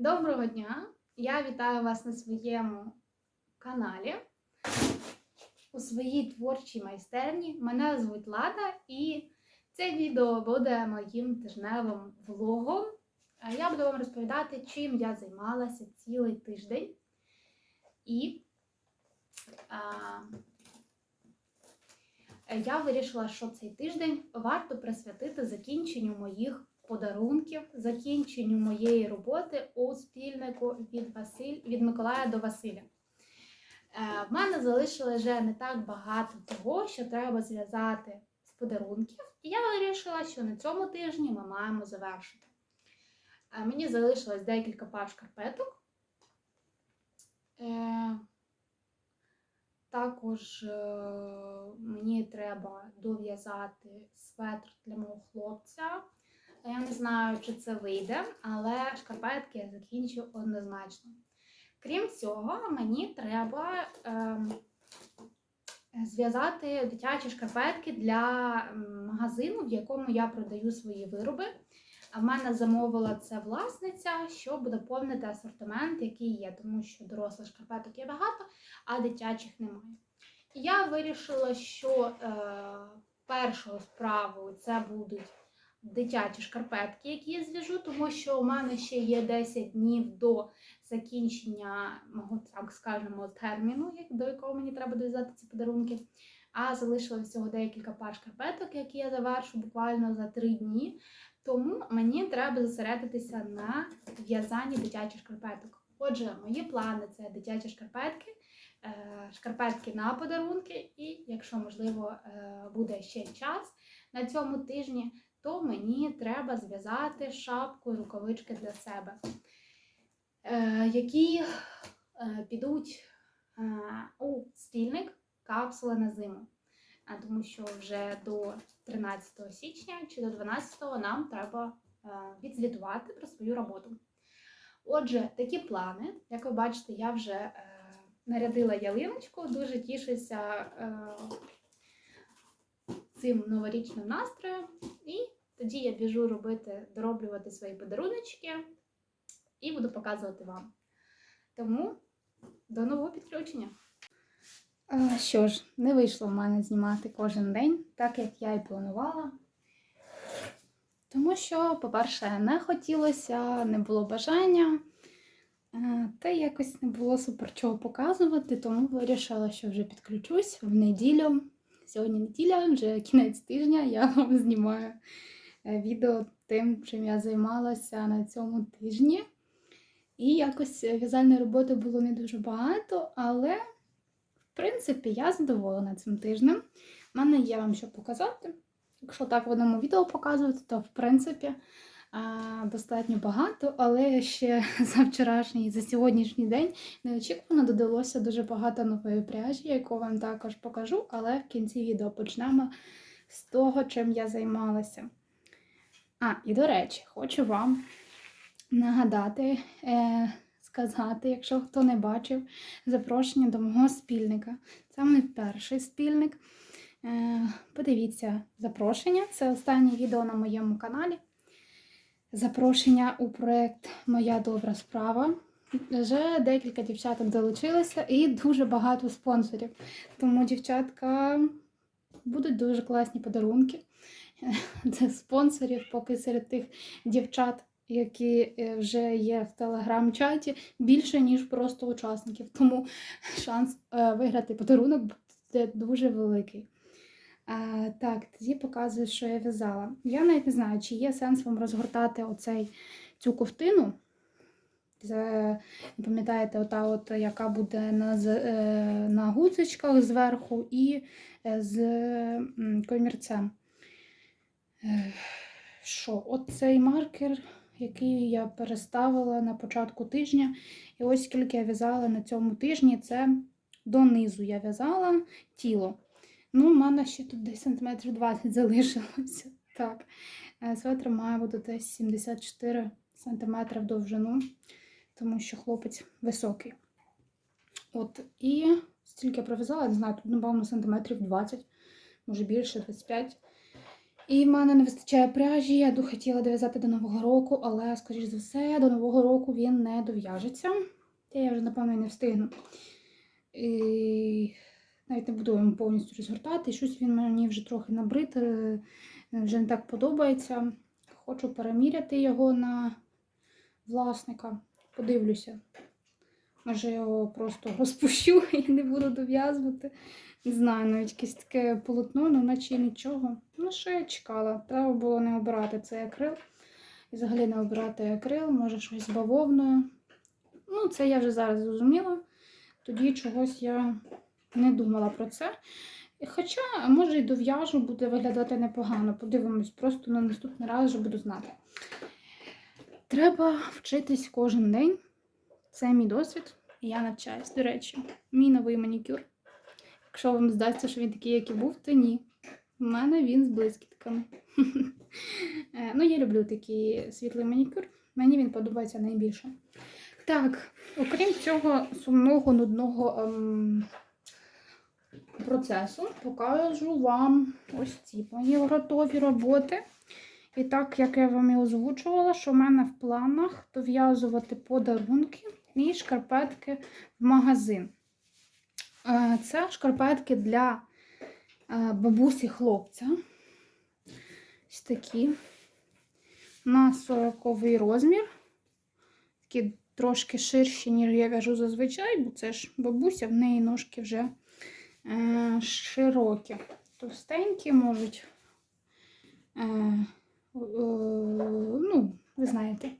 Доброго дня! Я вітаю вас на своєму каналі у своїй творчій майстерні. Мене звуть Лада, і це відео буде моїм тижневим влогом. Я буду вам розповідати, чим я займалася цілий тиждень. І а, я вирішила, що цей тиждень варто присвятити закінченню моїх подарунків, закінченню моєї роботи у спільнику від Василь від Миколая до Василя. Е, в мене залишилось вже не так багато того, що треба зв'язати з подарунків, і я вирішила, що на цьому тижні ми маємо завершити. Е, мені залишилось декілька пар шкарпеток. Е, також мені треба дов'язати светр для мого хлопця. Я не знаю, чи це вийде, але шкарпетки я закінчу однозначно. Крім цього, мені треба е, зв'язати дитячі шкарпетки для магазину, в якому я продаю свої вироби. А в мене замовила це власниця, щоб доповнити асортимент, який є, тому що дорослих шкарпеток є багато, а дитячих немає. І я вирішила, що е, першою справою це будуть дитячі шкарпетки, які я зв'яжу, тому що у мене ще є 10 днів до закінчення мого, так скажемо, терміну, до якого мені треба дов'язати ці подарунки. А залишилося всього декілька пар шкарпеток, які я завершу буквально за 3 дні. Тому мені треба зосередитися на в'язанні дитячих шкарпеток. Отже, мої плани це дитячі шкарпетки, е, шкарпетки на подарунки, і, якщо можливо е, буде ще час на цьому тижні, то мені треба зв'язати шапку і рукавички для себе, е, які е, підуть е, у спільник капсули на зиму. Тому що вже до 13 січня чи до 12 нам треба відзвітувати про свою роботу. Отже, такі плани, як ви бачите, я вже нарядила ялиночку, дуже тішуся цим новорічним настроєм. І тоді я біжу робити, дороблювати свої подаруночки і буду показувати вам. Тому до нового підключення. Що ж, не вийшло в мене знімати кожен день, так як я і планувала. Тому що, по-перше, не хотілося, не було бажання, та якось не було супер чого показувати, тому вирішила, що вже підключусь в неділю. Сьогодні неділя, вже кінець тижня, я вам знімаю е, відео тим, чим я займалася на цьому тижні. І якось в'язальної роботи було не дуже багато, але в принципі, я задоволена цим тижнем. У мене є вам що показати. Якщо так в одному відео показувати, то в принципі достатньо багато, але ще за вчорашній і за сьогоднішній день неочікувано додалося дуже багато нової пряжі, яку вам також покажу, але в кінці відео почнемо з того, чим я займалася. А, і до речі, хочу вам нагадати. Е, сказати, якщо хто не бачив, запрошення до мого спільника. Це мій перший спільник. Е, Подивіться запрошення. Це останнє відео на моєму каналі. Запрошення у проєкт Моя добра справа. Вже декілька дівчаток долучилося і дуже багато спонсорів. Тому, дівчатка, будуть дуже класні подарунки. Це спонсорів, поки серед тих дівчат які е, вже є в телеграм-чаті, більше, ніж просто учасників. Тому шанс е, виграти подарунок буде дуже великий. А, Так, тоді показую, що я в'язала. Я навіть не знаю, чи є сенс вам розгортати оцей, цю ковтину. Це, пам'ятаєте, ота, от, яка буде на е, на гудзичках зверху і з комірцем. Що, оцей маркер який я переставила на початку тижня. І ось скільки я в'язала на цьому тижні, це донизу я в'язала тіло. Ну, в мене ще тут десь сантиметрів 20 залишилося. Так. Е, светр має бути десь 74 см в довжину, тому що хлопець високий. От, І стільки я пров'язала, не знаю, тут, напевно, сантиметрів 20, може більше, 25. І в мене не вистачає пряжі. Я хотіла дов'язати до Нового року, але, скоріш за все, до Нового року він не дов'яжеться. Я вже, напевно, не встигну. І навіть не буду йому повністю розгортати. Щось він мені вже трохи набрид, е, вже не так подобається. Хочу переміряти його на власника. Подивлюся. Може, його просто розпущу і не буду дов'язувати. Не знаю, навіть якесь таке полотно, ну наче нічого. Ну, що я чекала? Треба було не обирати цей акрил. І взагалі не обирати акрил, може щось бавовною. Ну, це я вже зараз зрозуміла. Тоді чогось я не думала про це. Хоча, може, і дов'яжу, буде виглядати непогано. Подивимось, просто на наступний раз вже буду знати. Треба вчитись кожен день. Це мій досвід, я навчаюсь. До речі, мій новий манікюр. Якщо вам здасться, що він такий, як і був, то ні. У мене він з блискітками. Е, ну, я люблю такий світлий манікюр. Мені він подобається найбільше. Так, окрім цього сумного, нудного ем, процесу, покажу вам ось ці мої готові роботи. І так, як я вам і озвучувала, що в мене в планах дов'язувати подарунки і шкарпетки в магазин. Е, Це шкарпетки для е, бабусі хлопця. Ось такі. На 40 розмір. Такі трошки ширші, ніж я в'яжу зазвичай, бо це ж бабуся, в неї ножки вже широкі. Товстенькі можуть. Е, ну, ви знаєте.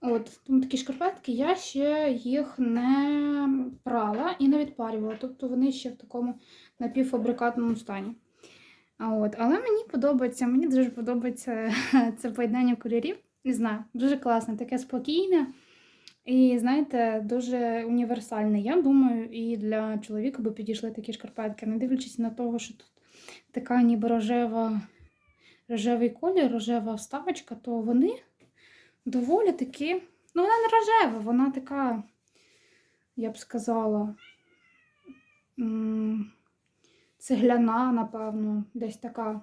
От, тому такі шкарпетки я ще їх не прала і не відпарювала. Тобто вони ще в такому напівфабрикатному стані. От, але мені подобається, мені дуже подобається це поєднання кольорів. Не знаю, дуже класне, таке спокійне і, знаєте, дуже універсальне. Я думаю, і для чоловіка би підійшли такі шкарпетки, не дивлячись на того, що тут така ніби рожева, рожевий колір, рожева вставочка, то вони доволі такі. Ну, вона не рожева, вона така, я б сказала, цегляна, напевно, десь така.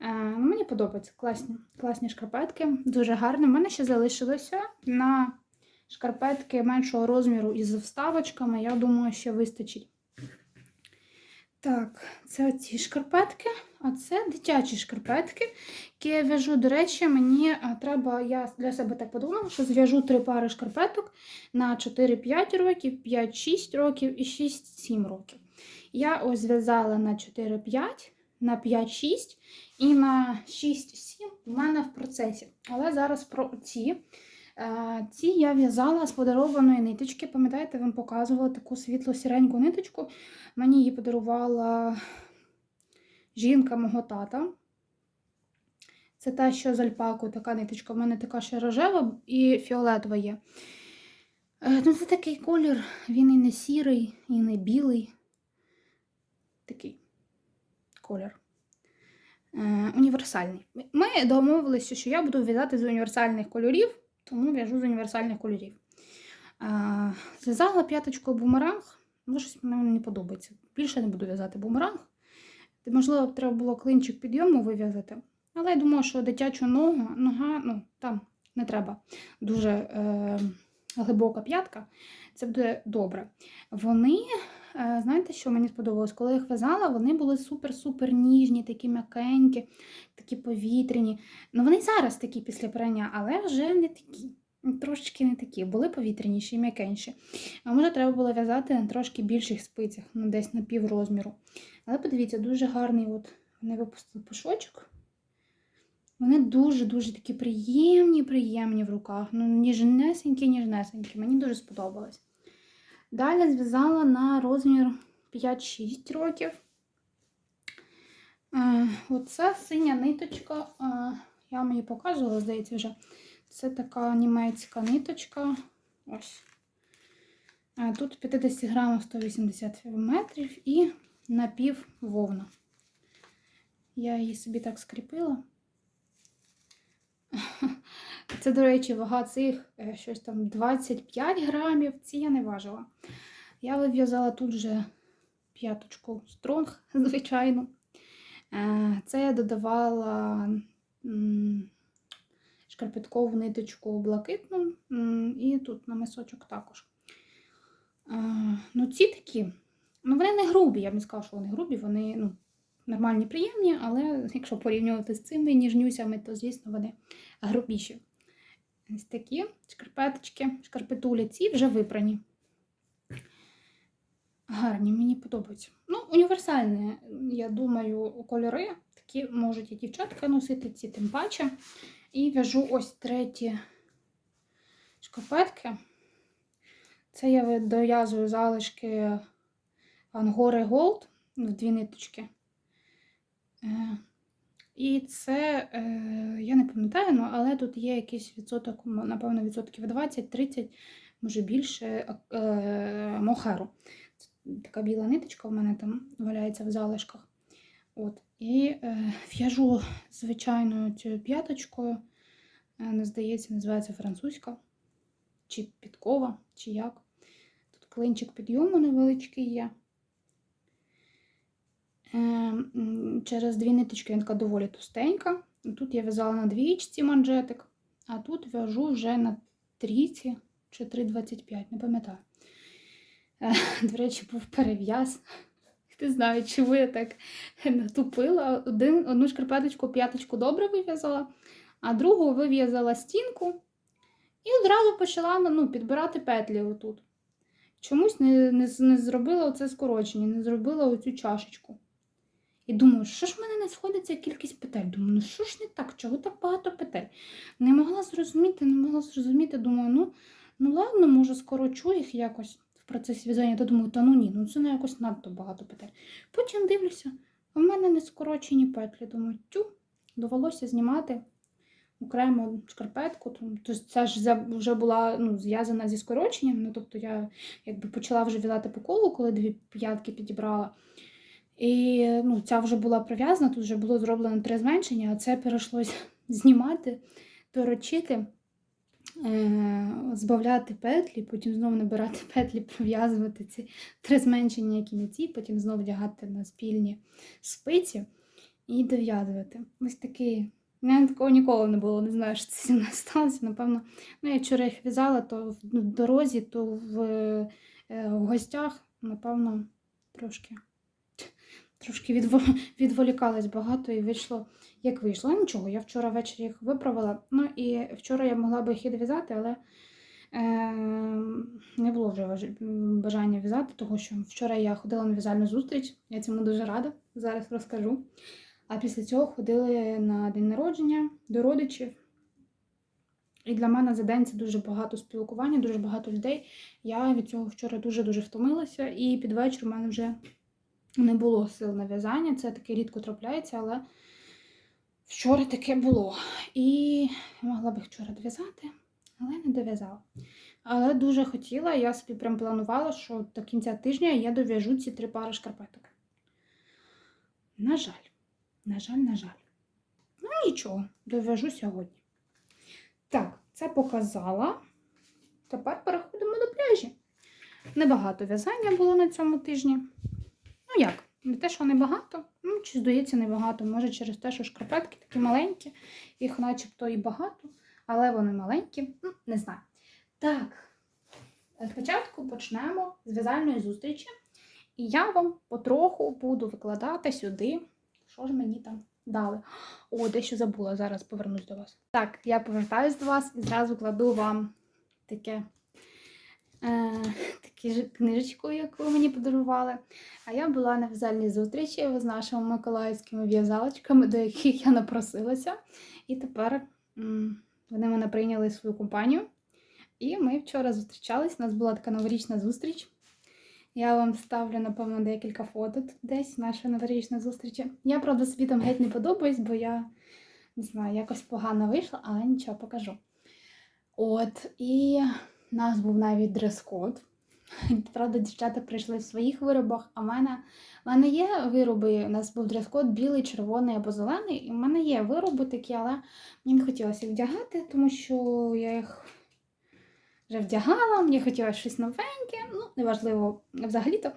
Е, ну, мені подобаються класні, класні шкарпетки, дуже гарні. У мене ще залишилося на шкарпетки меншого розміру із вставочками. Я думаю, ще вистачить. Так, це ці шкарпетки, а це дитячі шкарпетки, які я в'яжу. До речі, мені треба, я для себе так подумала, що зв'яжу три пари шкарпеток на 4-5 років, 5-6 років і 6-7 років. Я ось зв'язала на 4-5, на 5-6 і на 6-7 в мене в процесі. Але зараз про ці. Е, Ці я в'язала з подарованої ниточки. Пам'ятаєте, вам показувала таку світло-сіреньку ниточку. Мені її подарувала жінка мого тата. Це та, що з альпаку, така ниточка. У мене така ще рожева і фіолетова є. Е, Ну, це такий колір, він і не сірий, і не білий. Такий колір. Е, Універсальний. Ми домовилися, що я буду в'язати з універсальних кольорів, тому в'яжу з універсальних кольорів. Зв'язала п'яточку бумеранг. Ну, щось мені не подобається. Більше не буду в'язати бумеранг. Можливо, треба було клинчик підйому вив'язати. Але я думаю, що дитячу ногу, нога, ну, там не треба дуже е, глибока п'ятка. Це буде добре. Вони, знаєте, що мені сподобалось? Коли я їх в'язала, вони були супер-супер ніжні, такі м'якенькі, такі повітряні. Ну, вони зараз такі після прання, але вже не такі. Трошечки не такі, були повітряніші і м'якенші. А може, треба було в'язати на трошки більших спицях, ну, десь на пів розміру. Але подивіться, дуже гарний от вони випустили пушочок. Вони дуже-дуже такі приємні, приємні в руках. Ну, ніжнесенькі, ніжнесенькі. Мені дуже сподобалось. Далі зв'язала на розмір 5-6 років. Е, Оце синя ниточка. е, Я вам її показувала, здається, вже. Це така німецька ниточка. Ось. Е, Тут 50 грамів 180 метрів і напів вовна. Я її собі так скріпила. Це, до речі, вага цих е, щось там 25 грамів. Ці я не важила. Я вив'язала тут же п'яточку стронг, звичайно. Е, Це я додавала шкарпеткову ниточку блакитну і тут на мисочок також. Е, Ну, ці такі, ну вони не грубі, я б не сказала, що вони грубі, вони ну, нормальні, приємні, але якщо порівнювати з цими ніжнюсями, то, звісно, вони грубіші. Ось такі шкарпеточки, шкарпетулі ці вже випрані. Гарні, мені подобаються. Ну, універсальні, я думаю, кольори. Такі можуть і дівчатка носити, ці тим паче. І в'яжу ось треті шкарпетки. Це я дов'язую залишки Ангори Gold в дві ниточки. І це, е, я не пам'ятаю, ну, але тут є якийсь відсоток, напевно, відсотків 20-30, може більше е, мохеру. Така біла ниточка в мене там валяється в залишках. От. І е, в'яжу звичайною цією п'яточкою. Не здається, називається французька, чи підкова, чи як. Тут клинчик підйому невеличкий є. Е, Через дві ниточки він доволі товстенька. Тут я в'язала на двічці манжетик, а тут в'яжу вже на трійці чи 3,25, не пам'ятаю. Е, До речі, був перев'яз. Не знаю, чому я так натупила. Один, одну шкарпеточку, п'яточку добре вив'язала, а другу вив'язала стінку і одразу почала ну, підбирати петлі отут. Чомусь не, не, не зробила оце скорочення, не зробила оцю чашечку. І думаю, що ж в мене не сходиться кількість петель? Думаю, ну що ж не так? Чого так багато петель? Не могла зрозуміти, не могла зрозуміти. Думаю, ну, ну ладно, може, скорочу їх якось в процесі в'язання. Та думаю, та ну ні, ну це не якось надто багато петель. Потім дивлюся, а в мене не скорочені петлі. Думаю, тю, довелося знімати окремо шкарпетку. Тобто це ж вже була ну, зв'язана зі скороченням. Ну, тобто я якби почала вже в'язати по колу, коли дві п'ятки підібрала. І ну, ця вже була прив'язана, тут вже було зроблено три зменшення, а це перейшлося знімати, торочити, е- збавляти петлі, потім знову набирати петлі, прив'язувати ці три зменшення, які не ці, потім знову вдягати на спільні спиці і дов'язувати. Ось такий. У мене такого ніколи не було, не знаю, що це зі мною сталося. Напевно, ну, я вчора їх в'язала, то в ну, дорозі, то в, е, в гостях, напевно, трошки трошки відво- відволікалась багато і вийшло, як вийшло. Ну, Нічого, я вчора ввечері їх виправила. Ну і вчора я могла би їх і дов'язати, але е, не було вже бажання в'язати, тому що вчора я ходила на в'язальну зустріч, я цьому дуже рада, зараз розкажу. А після цього ходили на день народження до родичів. І для мене за день це дуже багато спілкування, дуже багато людей. Я від цього вчора дуже-дуже втомилася, і під вечір у мене вже не було сил на в'язання. Це таке рідко трапляється, але вчора таке було. І могла б вчора дов'язати, але не дов'язала. Але дуже хотіла, я собі прям планувала, що до кінця тижня я дов'яжу ці три пари шкарпеток. На жаль, на жаль, на жаль. Ну нічого, дов'яжу сьогодні. Так, це показала. Тепер переходимо до пляжі. Небагато в'язання було на цьому тижні. Ну як? Не те, що небагато, ну, чи здається, небагато. Може, через те, що шкарпетки такі маленькі, їх начебто і багато, але вони маленькі. Ну, не знаю. Так, е, спочатку почнемо з в'язальної зустрічі. І я вам потроху буду викладати сюди, що ж мені там дали. О, дещо забула, зараз повернусь до вас. Так, я повертаюсь до вас і зразу кладу вам таке. Е, таку книжечку, яку мені подарували. А я була на в'язальній зустрічі з нашими миколаївськими в'язалочками, до яких я напросилася. І тепер вони мене прийняли в свою компанію. І ми вчора зустрічались. У нас була така новорічна зустріч. Я вам ставлю, напевно, декілька фото тут десь нашої новорічної зустрічі. Я, правда, собі там геть не подобаюсь, бо я не знаю, якось погано вийшла, але нічого покажу. От, і у нас був навіть дрес-код. Правда, дівчата прийшли в своїх виробах, а в мене, в мене є вироби. У нас був дрес-код білий, червоний або зелений. І в мене є вироби такі, але мені не хотілося їх вдягати, тому що я їх вже вдягала, мені хотілося щось новеньке, ну, неважливо взагалі-то.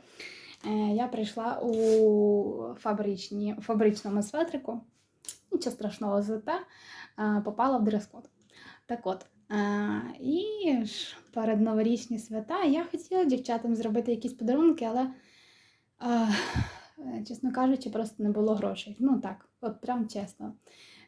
Е, Я прийшла у фабричні, фабричному светрику. Нічого страшного зате е, попала в дрес-код. Так от, і перед новорічні свята я хотіла дівчатам зробити якісь подарунки, але, чесно кажучи, просто не було грошей. Ну так, от прям чесно.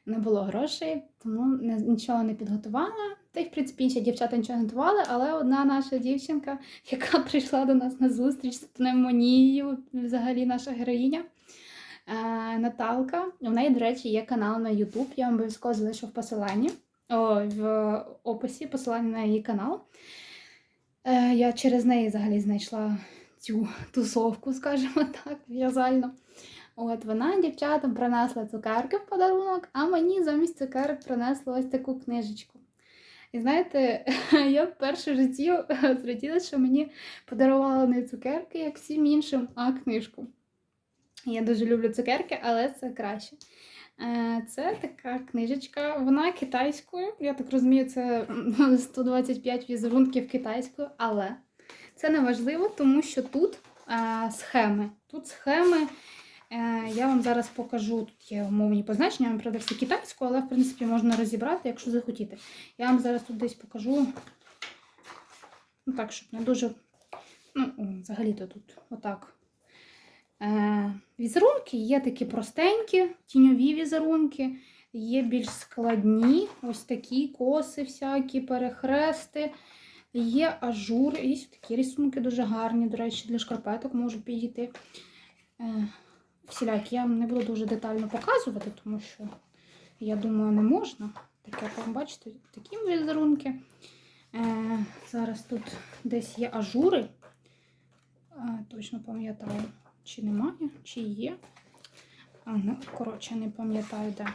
Не було грошей, тому нічого не підготувала. Та й, в принципі, інші дівчата нічого не готували, але одна наша дівчинка, яка прийшла до нас на зустріч з пневмонією, взагалі наша героїня е, Наталка. У неї, до речі, є канал на YouTube. Я вам обов'язково залишу в посиланні о, в описі посилання на її канал. Е, я через неї взагалі знайшла цю тусовку, скажімо так, в'язальну. От вона дівчатам принесла цукерки в подарунок, а мені замість цукерок принесла ось таку книжечку. І знаєте, я вперше в житті зраділа, що мені подарували не цукерки, як всім іншим, а книжку. Я дуже люблю цукерки, але це краще. Е, Це така книжечка, вона китайською. Я так розумію, це 125 візерунків китайською, але це не важливо, тому що тут е, схеми. Тут схеми. Е, Я вам зараз покажу, тут є умовні позначення, вам правда все китайською, але в принципі можна розібрати, якщо захотіти. Я вам зараз тут десь покажу. Ну так, щоб не дуже. Ну, взагалі-то тут отак. Е, Візерунки є такі простенькі, тіньові візерунки, є більш складні, ось такі коси, всякі, перехрести. Є ажур, є такі рисунки дуже гарні, до речі, для шкарпеток можуть підійти. Е, всілякі. Я не буду дуже детально показувати, тому що, я думаю, не можна. Так як вам бачите, такі візерунки. Е, зараз тут десь є ажури. Точно пам'ятаю, чи немає, чи є. Ну, коротше, не пам'ятаю, де.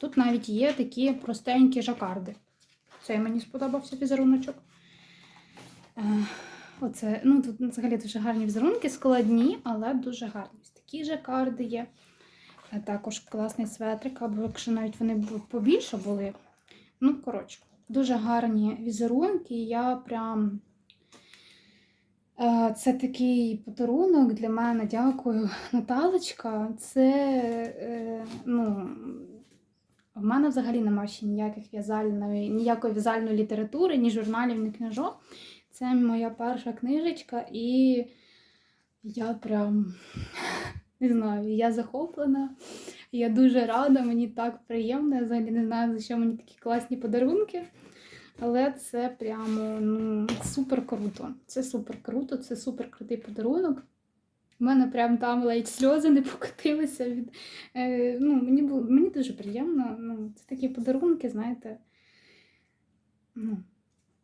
Тут навіть є такі простенькі жакарди. Цей мені сподобався візеруночок. Е, Оце, ну тут взагалі дуже гарні візерунки, складні, але дуже гарні. Такі жакарди є. А також класний светрик, або якщо навіть вони побільше були. Ну, коротше, дуже гарні візерунки. Я прям. Е, Це такий подарунок для мене. Дякую, Наталочка. Це, е, ну, в мене взагалі немає ще ніяких в'язальної, ніякої в'язальної літератури, ні журналів, ні книжок. Це моя перша книжечка, і я прям не знаю, я захоплена. Я дуже рада, мені так приємно. Я взагалі не знаю, за що мені такі класні подарунки. Але це прямо ну, супер круто. Це супер круто, це супер крутий подарунок. У мене прям там ледь сльози не покотилися від. Е, ну, мені було мені дуже приємно. Ну, це такі подарунки, знаєте. Ну,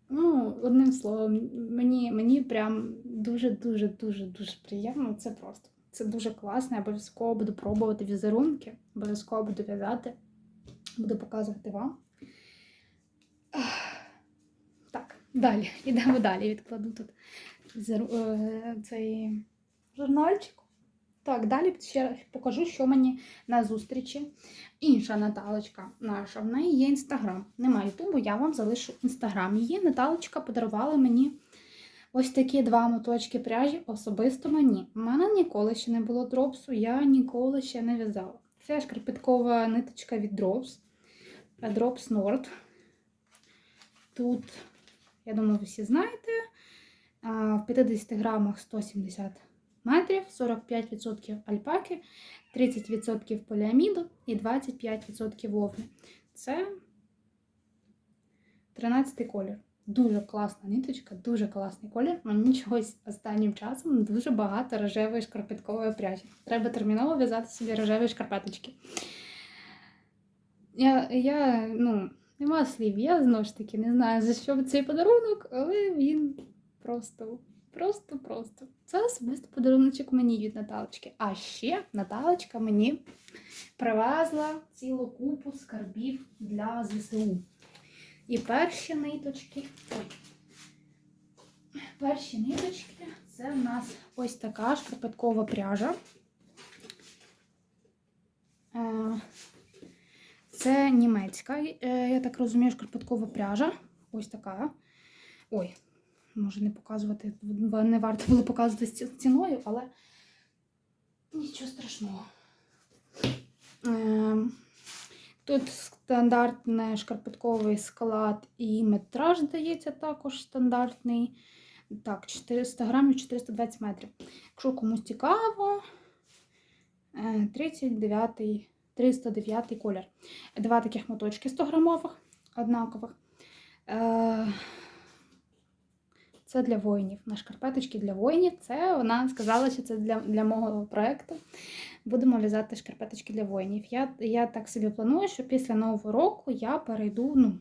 ну, одним словом, мені, мені прям дуже-дуже дуже дуже приємно. Це просто. Це дуже класно. Я обов'язково буду пробувати візерунки, обов'язково буду в'язати, буду показувати вам. Ах, Так, далі, йдемо далі. Відкладу тут е, цей журнальчик. Так, далі ще раз покажу, що мені на зустрічі. Інша Наталочка наша, в неї є інстаграм. Немає ютубу, я вам залишу інстаграм. Її Наталочка подарувала мені ось такі два моточки пряжі, особисто мені. У мене ніколи ще не було дропсу, я ніколи ще не в'язала. Це шкарпеткова ниточка від Drops. Drops Nord. Тут, я думаю, ви всі знаєте, в 50 грамах 170 метрів, 45% альпаки, 30% поліаміду і 25% вовни. Це 13 колір. Дуже класна ниточка, дуже класний колір. Мені чогось останнім часом дуже багато рожевої шкарпеткової пряжі. Треба терміново в'язати собі рожеві шкарпеточки. Я, я ну, нема слів, я знову ж таки не знаю, за що цей подарунок, але він просто, просто, просто. Це особисто подаруночок мені від Наталочки. А ще Наталочка мені привезла цілу купу скарбів для ЗСУ. І перші ниточки. Перші ниточки це в нас ось така шкарпеткова пряжа. Е, Це німецька, е, я так розумію, шкарпеткова пряжа. Ось така. Ой, може не показувати, не варто було показувати ціною, але нічого страшного. Ем, Тут стандартний шкарпетковий склад і метраж, здається, також стандартний. Так, 400 грамів, 420 метрів. Якщо комусь цікаво, е, 39 309 колір. Два таких моточки 100 грамових, однакових. Е, Це для воїнів. На шкарпеточки для воїнів. Це вона сказала, що це для, для мого проєкту. Будемо в'язати шкарпеточки для воїнів. Я, я так собі планую, що після Нового року я перейду. Ну, в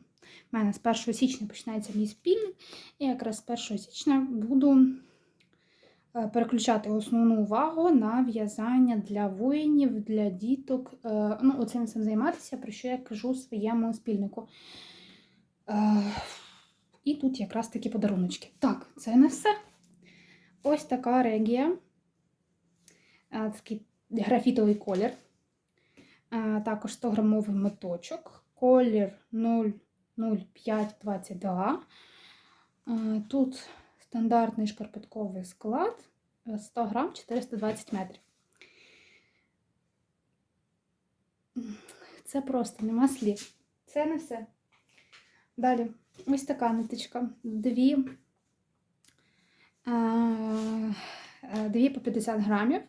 мене з 1 січня починається мій спільник, і якраз з 1 січня буду переключати основну увагу на в'язання для воїнів, для діток. Е, Ну, оцим цим займатися, про що я кажу своєму спільнику. Е, І тут якраз такі подаруночки. Так, це не все. Ось така регія. Е, Такий графітовий колір. Е, Також 100 грамовий моточок. Колір 00522. Е, Тут стандартний шкарпетковий склад. е, 100 грам 420 метрів. Це просто нема слів. Це не все. Далі, ось така ниточка. Дві, е, е, дві по 50 грамів.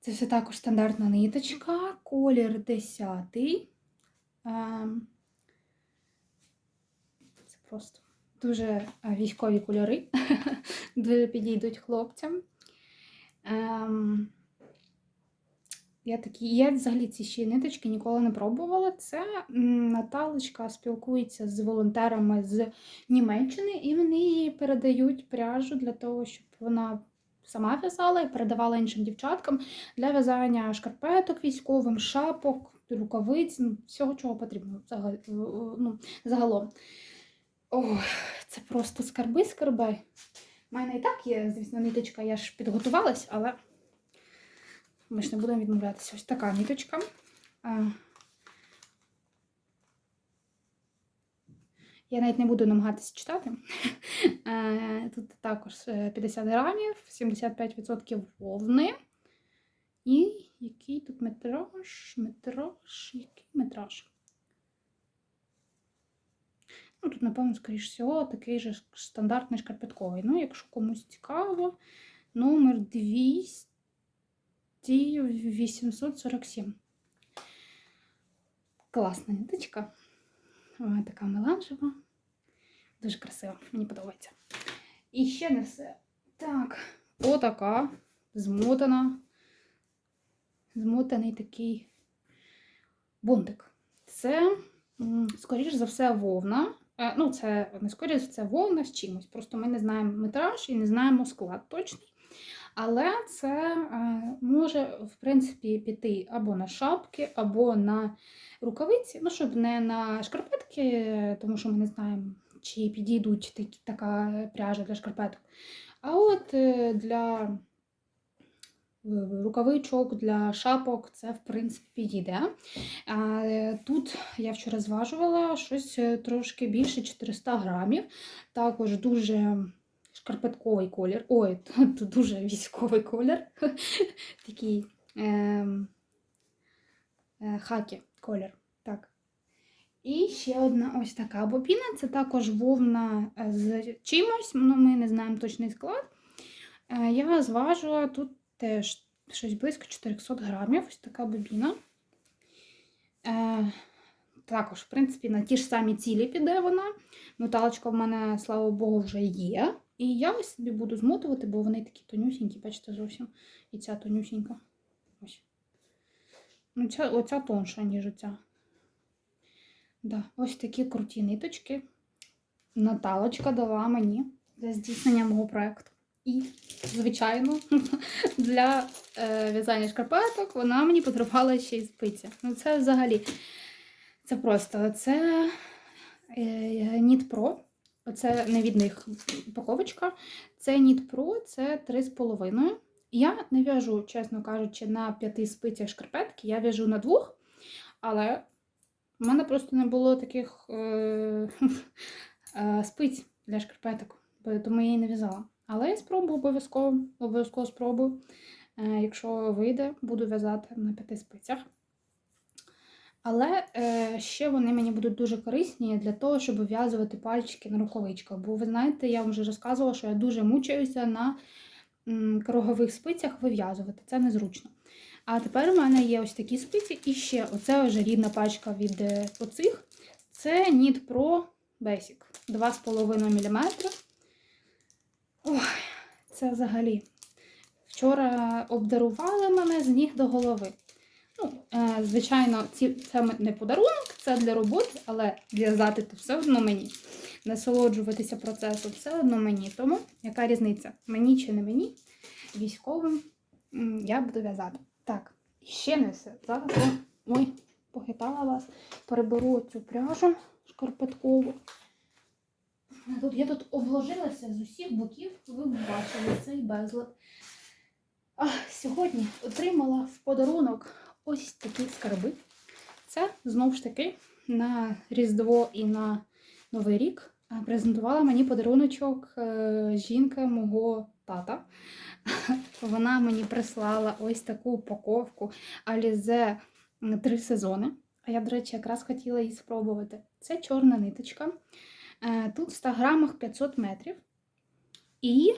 Це все також стандартна ниточка, колір 10. Ем, Це просто дуже е, військові кольори, дуже підійдуть хлопцям. Ем, Я такі, я взагалі ці ще ниточки ніколи не пробувала. Це Наталочка спілкується з волонтерами з Німеччини, і вони їй передають пряжу для того, щоб вона сама в'язала і передавала іншим дівчаткам для в'язання шкарпеток військовим, шапок, рукавиць, ну, всього, чого потрібно ну, загалом. Ох, це просто скарби, скарби. У мене і так є, звісно, ниточка, я ж підготувалась, але ми ж не будемо відмовлятися. Ось така ниточка. Я навіть не буду намагатися читати. Е, Тут також е, 50 грамів, 75% вовни. І який тут метраж? Метраж, який метраж? Ну, тут, напевно, скоріш всього, такий же стандартний шкарпетковий. Ну, якщо комусь цікаво, номер 200 847. Класна ниточка. Вона така меланжева. Дуже красива, мені подобається. І ще не все. Так, отака змотана. Змотаний такий бунтик. Це, скоріш за все, вовна. Е, Ну, це не скоріш за все вовна з чимось. Просто ми не знаємо метраж і не знаємо склад точний. Але це е, може, в принципі, піти або на шапки, або на рукавиці. Ну, щоб не на шкарпетки, тому що ми не знаємо, чи підійдуть такі, така пряжа для шкарпеток. А от е, для рукавичок, для шапок це, в принципі, підійде. Е, Тут я вчора зважувала щось е, трошки більше 400 грамів. Також дуже шкарпетковий колір. Ой, тут дуже військовий колір. Такий ем, е, хакі колір. Так. І ще одна ось така бобіна. Це також вовна е, з чимось, ну ми не знаємо точний склад. Е, Я зважила тут теж щось близько 400 грамів. Ось така бобіна. Е, Також, в принципі, на ті ж самі цілі піде вона. Моталочка в мене, слава Богу, вже є. І я ось собі буду змотувати, бо вони такі тонюсінькі, бачите, зовсім. І ця тонюсінька. Ось. Ну, ця, оця тонша, ніж оця. Да, ось такі круті ниточки. Наталочка дала мені для здійснення мого проєкту. І, звичайно, для е, в'язання шкарпеток вона мені подарувала ще й спиці. Ну, це взагалі. Це просто це е, Pro. Оце не від них упаковочка. Це Knit Pro, це 3,5. Я не в'яжу, чесно кажучи, на п'яти спицях шкарпетки, я в'яжу на двох, але в мене просто не було таких е, е, спиць для шкарпеток. тому я її не в'язала. Але я спробую обов'язково, обов'язково спробую. Е, Якщо вийде, буду в'язати на п'яти спицях. Але е, ще вони мені будуть дуже корисні для того, щоб вив'язувати пальчики на рукавичках. Бо ви знаєте, я вам вже розказувала, що я дуже мучаюся на кругових спицях вив'язувати. Це незручно. А тепер у мене є ось такі спиці, і ще оце вже рідна пачка від е, оцих. Це Knit Pro Basic 2,5 мм. Ой, це взагалі. Вчора обдарували мене з ніг до голови. Ну, е, звичайно, це не подарунок, це для роботи, але в'язати то все одно мені. Насолоджуватися процесом все одно мені. Тому яка різниця? Мені чи не мені? Військовим я буду в'язати. Так, ще не все. Зараз я ой, похитала вас. Переберу цю пряжу шкарпеткову. Тут, я тут обложилася з усіх боків, ви бачили цей безлад. А, сьогодні отримала в подарунок ось такі скарби. Це знову ж таки на Різдво і на Новий рік презентувала мені подаруночок е, жінка мого тата. Вона мені прислала ось таку упаковку Alize три сезони. А я, до речі, якраз хотіла її спробувати. Це чорна ниточка. Е, Тут в 100 грамах 500 метрів. І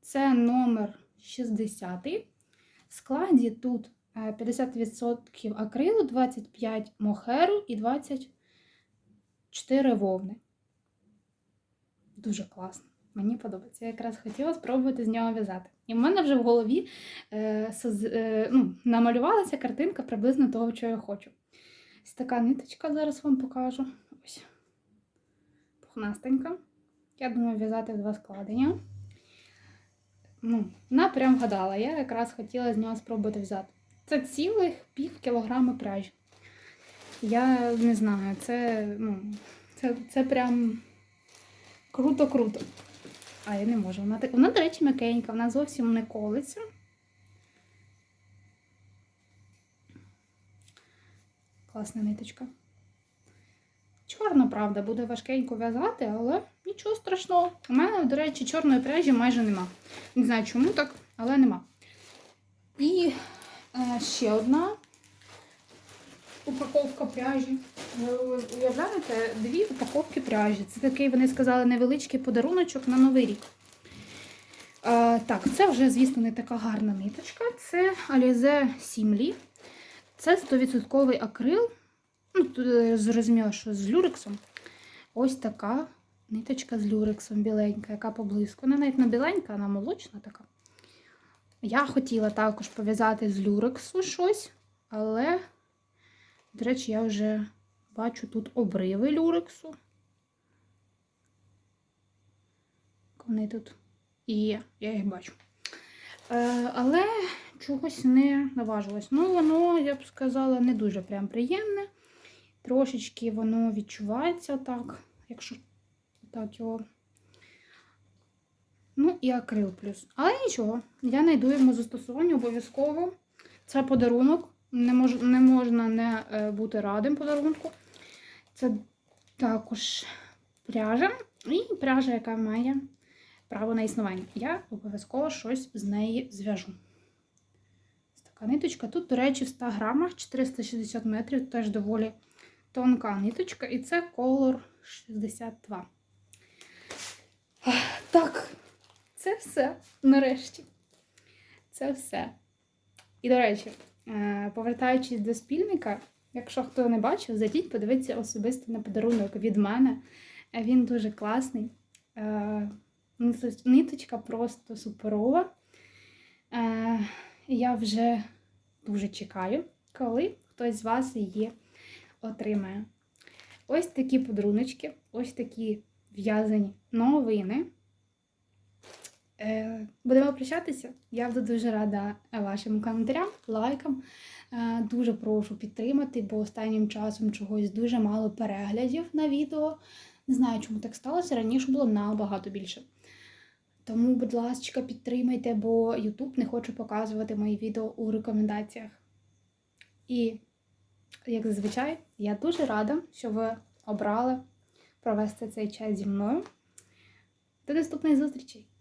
це номер 60. В складі тут е, 50% акрилу, 25 мохеру і 24 вовни. Дуже класно. Мені подобається. Я якраз хотіла спробувати з нього в'язати. І в мене вже в голові е, соз- е, ну, намалювалася картинка приблизно того, що я хочу. Ось така ниточка зараз вам покажу. Ось. Пухнастенька. Я думаю, в'язати в два складення. Ну, вона прям вгадала. Я якраз хотіла з нього спробувати взяти. Це цілих пів кілограма пряжі. Я не знаю, це, ну, це, це прям круто-круто. А я не можу. Вона, вона, до речі, м'якенька, вона зовсім не колиться. Класна ниточка. Чорна, правда, буде важкенько в'язати, але нічого страшного. У мене, до речі, чорної пряжі майже нема. Не знаю, чому так, але нема. І е, ще одна упаковка пряжі. Ви уявляєте, дві упаковки пряжі. Це такий, вони сказали, невеличкий подаруночок на Новий рік. Е, так, це вже, звісно, не така гарна ниточка. Це Alize Simli. Це 100% акрил. Ну, тут е, зрозуміло, що з люрексом. Ось така ниточка з люрексом біленька, яка поблизько. Вона навіть не біленька, вона молочна така. Я хотіла також пов'язати з люрексу щось, але, до речі, я вже бачу тут обриви люрексу. Вони тут є, я їх бачу. Е, але чогось не наважилась. Ну, воно, я б сказала, не дуже прям приємне. Трошечки воно відчувається так, якщо так його. Ну, і акрил плюс. Але нічого, я знайду йому застосування обов'язково. Це подарунок. Не, мож, не можна не е, бути радим подарунку. Це також пряжа. І пряжа, яка має право на існування. Я обов'язково щось з неї зв'яжу. Така ниточка. Тут, до речі, в 100 грамах 460 метрів, теж доволі тонка ниточка, і це колор 62. Так, це все нарешті. Це все. І, до речі, е, повертаючись до спільника, якщо хто не бачив, зайдіть, подивіться особисто на подарунок від мене. Він дуже класний. Е, Ниточка просто суперова. Е, Я вже дуже чекаю, коли хтось з вас її отримає. Ось такі подаруночки, ось такі в'язані новини. Е, Будемо прощатися. Я буду дуже рада вашим коментарям, лайкам. Е, Дуже прошу підтримати, бо останнім часом чогось дуже мало переглядів на відео. Не знаю, чому так сталося. Раніше було набагато більше. Тому, будь ласка, підтримайте, бо YouTube не хоче показувати мої відео у рекомендаціях. І, як зазвичай, я дуже рада, що ви обрали провести цей час зі мною. До наступних зустрічей!